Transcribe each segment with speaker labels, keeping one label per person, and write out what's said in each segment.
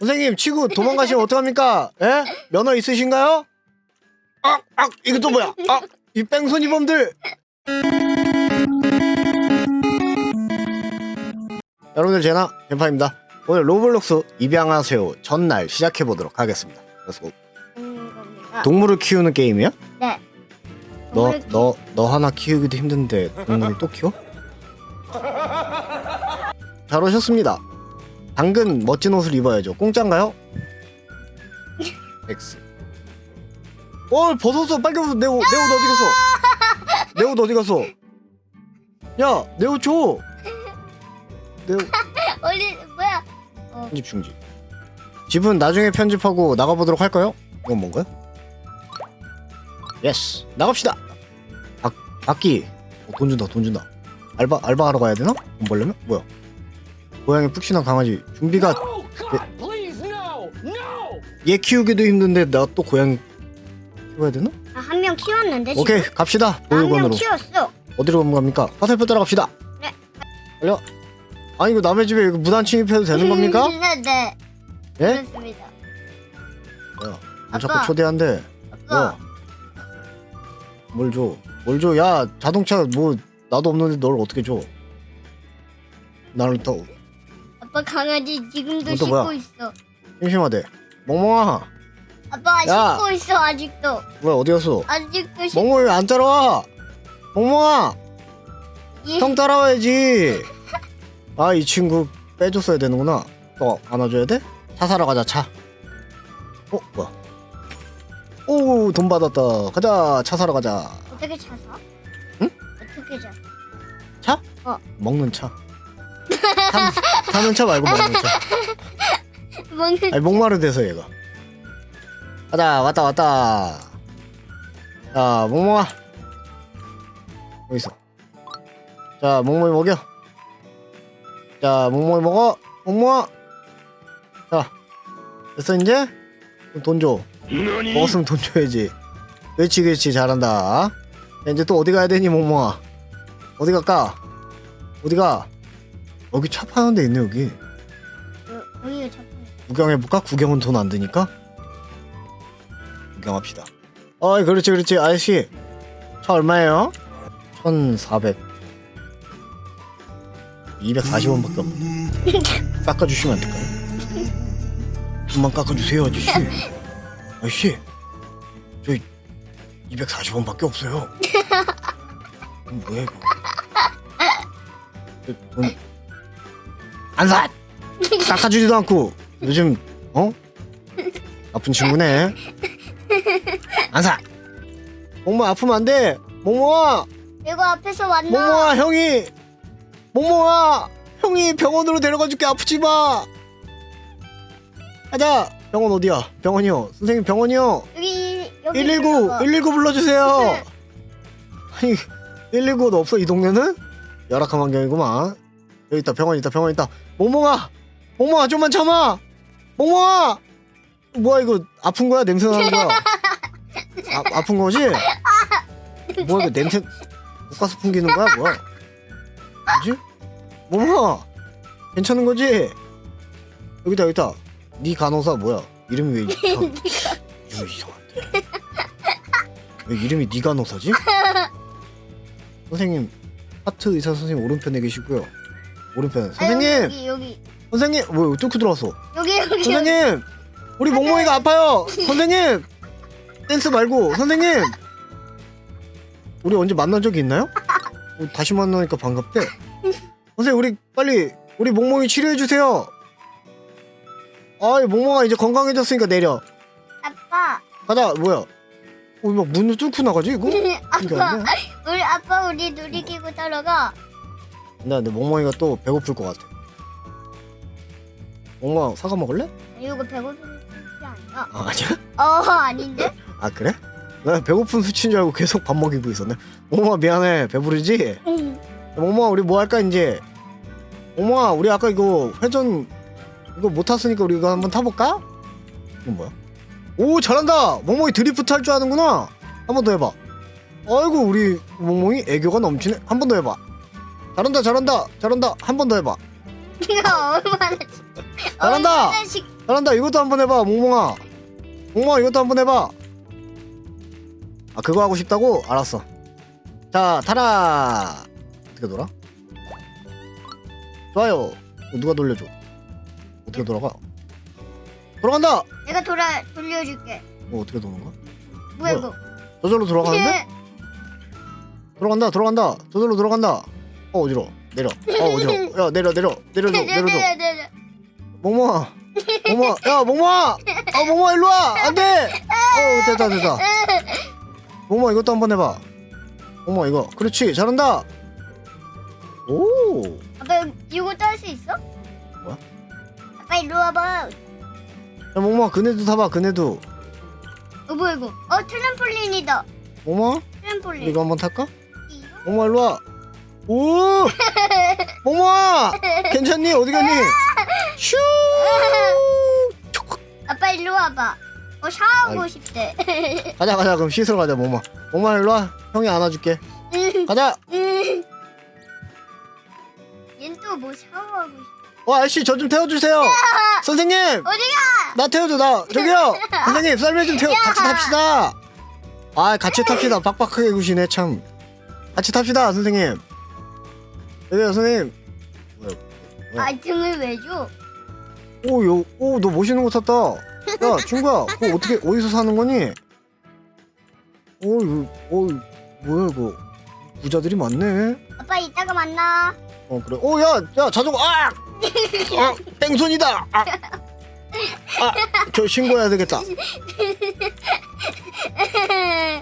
Speaker 1: 선생님 치고 도망가시면 어떡합니까? 예? 면허 있으신가요? 아, 아, 이거 또 뭐야? 아, 이 뺑소니범들. 여러분들 제나 젠파입니다. 오늘 로블록스 입양하세요 전날 시작해 보도록 하겠습니다. 그래서
Speaker 2: 겁니다.
Speaker 1: 동물을 키우는 게임이야?
Speaker 2: 네.
Speaker 1: 너
Speaker 2: 동물을
Speaker 1: 너너 하나 키우기도 힘든데 동물을 또 키워? 잘 오셨습니다. 당근 멋진 옷을 입어야죠. 공짜인가요? X. 어 벗었어 내옷 내 옷 어디 갔어? 내 옷 어디 갔어? 야 내 옷 줘. 내옷
Speaker 2: 어디 뭐야?
Speaker 1: 편집 중지. 집은 나중에 편집하고 나가보도록 할까요? 이건 뭔가요? 예스 나갑시다. 박 박기 어, 돈 준다 돈 준다. 알바 알바 하러 가야 되나? 돈 벌려면 뭐야? 고양이 푹신한 강아지 준비가! 얘 키우기도 힘든데 나 또 고양이 키워야 되나?
Speaker 2: 아, 한 명 키웠는데 지금.
Speaker 1: 오케이 갑시다
Speaker 2: 한 명
Speaker 1: 보육원으로
Speaker 2: 키웠어.
Speaker 1: 어디로 가는 겁니까? 화살표 따라갑시다.
Speaker 2: 네.
Speaker 1: 달려. 아니 이거 남의 집에 이거 무단 침입해도 되는 겁니까?
Speaker 2: 네, 네.
Speaker 1: 예?
Speaker 2: 그렇습니다.
Speaker 1: 뭐야?
Speaker 2: 아빠.
Speaker 1: 자꾸 초대한대.
Speaker 2: 아빠.
Speaker 1: 뭘 줘? 뭘 줘? 야 자동차 뭐 나도 없는데 널 어떻게 줘? 나를 또
Speaker 2: 아빠 강아지 지금도
Speaker 1: 또
Speaker 2: 씻고
Speaker 1: 뭐야?
Speaker 2: 있어.
Speaker 1: 심심하대. 멍멍아,
Speaker 2: 아빠
Speaker 1: 야.
Speaker 2: 씻고 있어 아직도.
Speaker 1: 뭐야 어디 갔어?
Speaker 2: 아직도 씻고.
Speaker 1: 멍멍이 왜안 따라와? 멍멍아,
Speaker 2: 예.
Speaker 1: 형 따라와야지. 아 이 친구 빼줬어야 되는구나. 또 안아줘야 돼? 차 사러 가자 차. 어 뭐야? 오돈 받았다. 가자 차 사러 가자.
Speaker 2: 어떻게 차 사?
Speaker 1: 응?
Speaker 2: 어떻게 차?
Speaker 1: 차?
Speaker 2: 어.
Speaker 1: 먹는 차. 타, 타는 차 말고 먹는 차.
Speaker 2: 먹는.
Speaker 1: 아니 목마르돼서 얘가. 가자 왔다 왔다. 자 몽몽아 어디 있어. 자 몽몽이 먹여. 자 몽몽이 먹어. 몽몽아 자 됐어 이제? 돈줘. 먹었으면 돈 줘야지. 그렇지 그렇지. 잘한다. 야, 이제 또 어디 가야 되니 몽몽아 어디 갈까? 어디 가 여기 차 파는 데 있네 여기.
Speaker 2: 어, 여기가 차.
Speaker 1: 구경해볼까? 구경은 돈 안 드니까? 구경합시다. 어이 그렇지 그렇지. 아저씨 차 얼마예요? 1400 240원밖에 없네. 깎아주시면 안 될까요? 좀만 깎아주세요 아저씨. 아저씨 저 240원밖에 없어요. 이거 뭐야 이거? 저 돈... 안 사! 깎아주지도 않고 요즘 어? 아픈 친구네. 안 사 몽모 아프면 안 돼! 몽모아!
Speaker 2: 이거 앞에서 왔나?
Speaker 1: 몽모아 형이! 몽모아! 형이 병원으로 데려가 줄게 아프지 마! 가자! 병원 어디야? 병원이요. 선생님 병원이요.
Speaker 2: 여기 여기
Speaker 1: 119
Speaker 2: 들어가.
Speaker 1: 119 불러주세요.
Speaker 2: 네.
Speaker 1: 아니 119도 없어 이 동네는? 열악한 환경이구만. 여기 있다 병원 있다 병원 있다 몽몽아 몽몽아 좀만 참아! 몽몽아 뭐야 이거 아픈 거야? 냄새 나는 거야? 아, 아픈 거지? 뭐야 이거 냄새 독가스 풍기는 거야 뭐야? 뭐지? 몽몽아 괜찮은 거지? 여기다 여기다. 네 간호사 뭐야? 이름이 왜 이상 이름이 이상한데? 왜 이름이 네 간호사지? 선생님 하트 의사 선생님 오른편에 계시고요 오른편.
Speaker 2: 아,
Speaker 1: 선생님!
Speaker 2: 여기 여기.
Speaker 1: 선생님! 뭐 뚫고 들어왔어?
Speaker 2: 여기 여기.
Speaker 1: 선생님! 우리 몽몽이가 아파요! 선생님! 댄스 말고 선생님! 우리 언제 만난 적이 있나요? 어, 다시 만나니까 반갑대. 선생님 우리 빨리 우리 몽몽이 치료해 주세요! 아이 몽몽아 이제 건강해졌으니까 내려.
Speaker 2: 아빠.
Speaker 1: 가자 뭐야? 어, 막 문을 뚫고 나가지 이거? 이게
Speaker 2: 아빠
Speaker 1: 아니야?
Speaker 2: 우리 아빠 우리 놀이기구 타러 가.
Speaker 1: 나 근데 몽몽이가 또 배고플 것 같아 몽몽아 사과 먹을래?
Speaker 2: 이거 배고픈 게 아니야.
Speaker 1: 아 아니야?
Speaker 2: 어 아닌데?
Speaker 1: 아 그래? 나 배고픈 수치인 줄 알고 계속 밥 먹이고 있었네 몽몽아 미안해 배부르지?
Speaker 2: 응.
Speaker 1: 몽몽아 우리 뭐 할까 이제 몽몽아 우리 아까 이거 회전 이거 못 탔으니까 우리 이거 한번 타볼까? 이건 뭐야? 오 잘한다 몽몽이 드리프트 할 줄 아는구나 한 번 더 해봐 아이고 우리 몽몽이 애교가 넘치네 한 번 더 해봐 잘한다 잘한다 잘한다 한 번 더 해봐
Speaker 2: 이거 얼마나 진-
Speaker 1: 잘한다.
Speaker 2: 어, 이 자식.
Speaker 1: 잘한다 이것도 한 번 해봐 몽몽아 몽몽아 이것도 한 번 해봐 아 그거 하고 싶다고? 알았어 자 타라 어떻게 돌아? 좋아요 이거 누가 돌려줘 어떻게 돌아가? 돌아간다!
Speaker 2: 내가 돌아 돌려줄게.
Speaker 1: 어, 어떻게 도는 거야?
Speaker 2: 뭐야
Speaker 1: 뭐야?
Speaker 2: 이거?
Speaker 1: 저절로 돌아가는데? 돌아간다 돌아간다 저절로 돌아간다 어 어지러워 내려. 어 어지러워 야 내려 내려. 내려줘 내려줘.
Speaker 2: 내려, 내려.
Speaker 1: 몽몽아. 몽몽아. 야 몽몽아. 아 몽몽아 일로와. 안돼. 어 됐다 됐다. 몽몽아 이것도 한번 해봐. 몽몽아 이거. 그렇지 잘한다. 오.
Speaker 2: 아빠 이것도 할 수 있어?
Speaker 1: 뭐야?
Speaker 2: 아빠 이리 와봐.
Speaker 1: 야, 몽몽아 그네도 타봐 그네도.
Speaker 2: 어 뭐야 이거? 어 트램폴린이다.
Speaker 1: 몽몽아?
Speaker 2: 트램폴린.
Speaker 1: 이거 한번 탈까? 몽몽아 일로와 오! 몽몽아 괜찮니? 어디 갔니? 슈!
Speaker 2: 아빠 일로 와봐. 어 샤워하고
Speaker 1: 아이.
Speaker 2: 싶대.
Speaker 1: 가자 가자. 그럼 씻으러 가자 몽몽아 몽몽아 일로 와. 형이 안아줄게. 가자!
Speaker 2: 음. 얜또뭐 샤워하고 싶어.
Speaker 1: 어 아저씨 저 좀 태워주세요. 선생님!
Speaker 2: 어디가?
Speaker 1: 나 태워줘 나. 저기요! 선생님 썰매 좀 태워. 같이 탑시다. 아 같이 탑시다. 빡빡하게 구시네 참. 같이 탑시다 선생님 여기요 선생님.
Speaker 2: 아 등을 왜 줘?
Speaker 1: 오 요 오 너 멋있는 거 탔다. 야 친구야 그거 어떻게 어디서 사는 거니? 오 이거 어 뭐야 이거? 부자들이 많네.
Speaker 2: 아빠 이따가 만나.
Speaker 1: 어 그래. 오 야 야 자전거 아! 아 뺑손이다. 아! 아 저 신고해야 되겠다.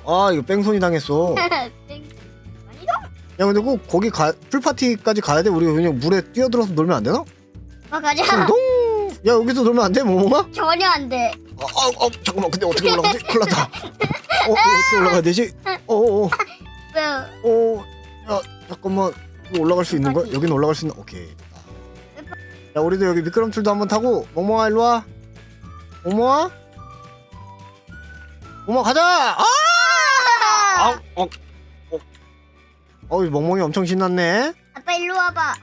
Speaker 1: 아 이거 뺑손이 당했어 야 근데 꼭 거기 가 풀파티까지 가야 돼 우리 그냥 물에 뛰어들어서 놀면 안 되나?
Speaker 2: 아빠 가자.
Speaker 1: 동! 야 여기서 놀면 안돼 모모가?
Speaker 2: 전혀 안 돼.
Speaker 1: 아, 아, 아 잠깐만 근데 어떻게 올라가지? 큰일 났다 어, 어 어떻게 올라가야 되지? 어어어
Speaker 2: 왜?
Speaker 1: 어, 야 잠깐만 이거 올라갈 수 있는 거야? 여긴 올라갈 수 있는 오케이 야 우리도 여기 미끄럼틀도 한번 타고 멍멍아 일로 와 멍멍아 멍멍아 가자 아! 아! 어, 어. 어, 이 멍멍이 엄청 신났네.
Speaker 2: 아빠 일로 와봐.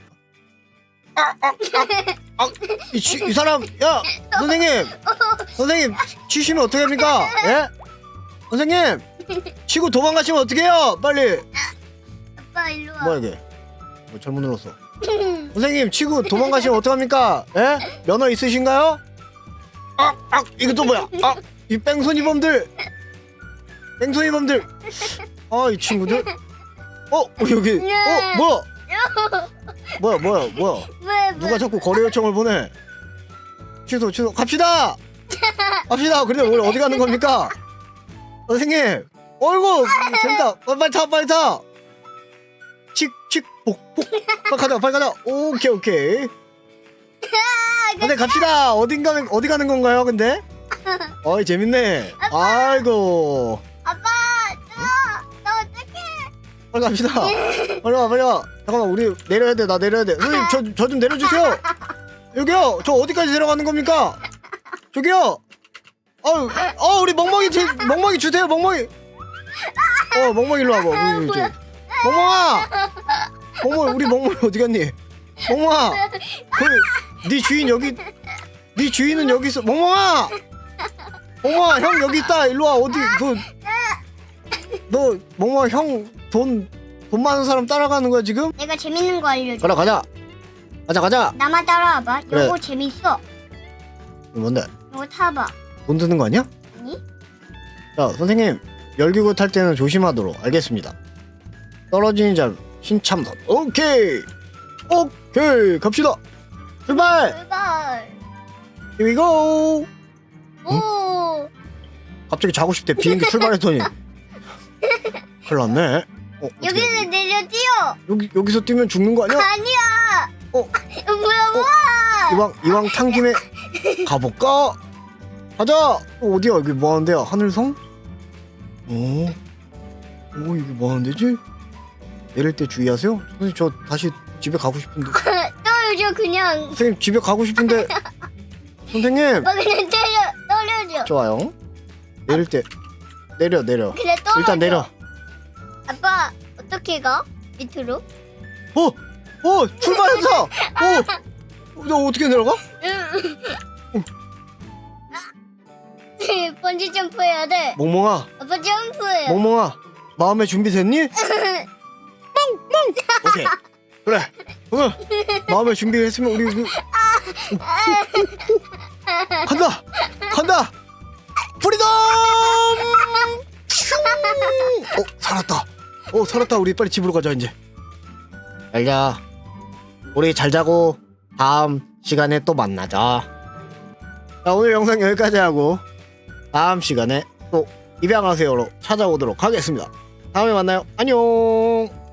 Speaker 1: 이, 치, 이 사람 야 선생님. 선생님 치시면 어떻게 합니까? 예? 선생님 치고 도망가시면 어떡해요? 빨리.
Speaker 2: 아빠 일로 와.
Speaker 1: 뭐야 이게? 뭐 잘못 눌렀어. 선생님 치고 도망가시면 어떡합니까? 예? 면허 있으신가요? 아, 아 이거 또 뭐야? 아 이 뺑소니범들. 뺑소니범들. 아 이 친구들 어 어, 여기 어 뭐야 뭐야 뭐야 뭐야
Speaker 2: 왜? 왜?
Speaker 1: 누가 자꾸 거래 요청을 보내? 취소 취소 갑시다. 갑시다. 근데 우리 어디 가는 겁니까? 선생님. 어이구 재밌다. 어, 빨리 타 빨리 타. 칙 칙 복 복. 빨리 가자 빨리 가자. 오케이 오케이. 근데 갑시다. 어딘가 어디 가는 건가요? 근데? 어이 재밌네. 아이고. 빨리 갑시다. 빨리 와, 빨리 와. 잠깐만, 우리 내려야 돼. 나 내려야 돼. 선생님, 저, 저 좀 내려주세요. 여기요. 저 어디까지 내려가는 겁니까? 저기요. 어우, 어, 우리 멍멍이, 제, 멍멍이 주세요, 멍멍이. 어, 멍멍이 일로 와봐. 우리, 저기. 멍멍아! 멍멍이, 우리 멍멍이 어디 갔니? 멍멍아! 그, 네 주인 여기, 네 주인은 여기 있어. 멍멍아! 멍멍아, 형 여기 있다. 일로 와. 어디, 그, 너 멍멍아 형 돈 돈 많은 사람 따라가는 거야 지금?
Speaker 2: 내가 재밌는 거 알려줘.
Speaker 1: 가자 가자 가자 가자
Speaker 2: 나만 따라와봐.
Speaker 1: 그래.
Speaker 2: 이거 재밌어.
Speaker 1: 이거 뭔데?
Speaker 2: 이거 타봐.
Speaker 1: 돈 드는 거 아니야?
Speaker 2: 아니?
Speaker 1: 자 선생님 열기구 탈 때는 조심하도록 알겠습니다 떨어지는 자 신참선 오케이 오케이 갑시다 출발
Speaker 2: 출발.
Speaker 1: Here we go
Speaker 2: 오.
Speaker 1: 갑자기 자고 싶대 비행기 출발했더니 큰일 났네 어, 어떡해.
Speaker 2: 여기서 내려 뛰어.
Speaker 1: 여기, 여기서 뛰면 죽는 거 아니야?
Speaker 2: 아니야.
Speaker 1: 어
Speaker 2: 뭐야 뭐야.
Speaker 1: 이왕 이왕 탄 김에 가볼까? 가자. 어, 어디야? 여기 뭐 하는데요? 하늘성? 어? 오 여기 뭐 하는 데지? 내릴 때 주의하세요. 선생님 저 다시 집에 가고 싶은데.
Speaker 2: 떨어져 그냥.
Speaker 1: 선생님 집에 가고 싶은데. 선생님
Speaker 2: 아빠 그냥 때려 떨어져.
Speaker 1: 좋아요. 내릴 때 내려 내려.
Speaker 2: 그냥 떨어져.
Speaker 1: 일단 내려.
Speaker 2: 아빠 어떻게 가? 밑으로?
Speaker 1: 어, 어 출발했어. 오, 너 어떻게 내려가?
Speaker 2: 번지 점프 해야 돼.
Speaker 1: 멍멍아
Speaker 2: 아빠 점프해.
Speaker 1: 멍멍아 마음의 준비 됐니? 오케이 그래 응 마음의 준비 했으면 우리 그... 간다 간다 프리덤 슝! 어 살았다 어 살았다. 우리 빨리 집으로 가자 이제. 잘자 우리 잘 자고 다음 시간에 또 만나자. 자 오늘 영상 여기까지 하고 다음 시간에 또 입양하세요로 찾아오도록 하겠습니다. 다음에 만나요. 안녕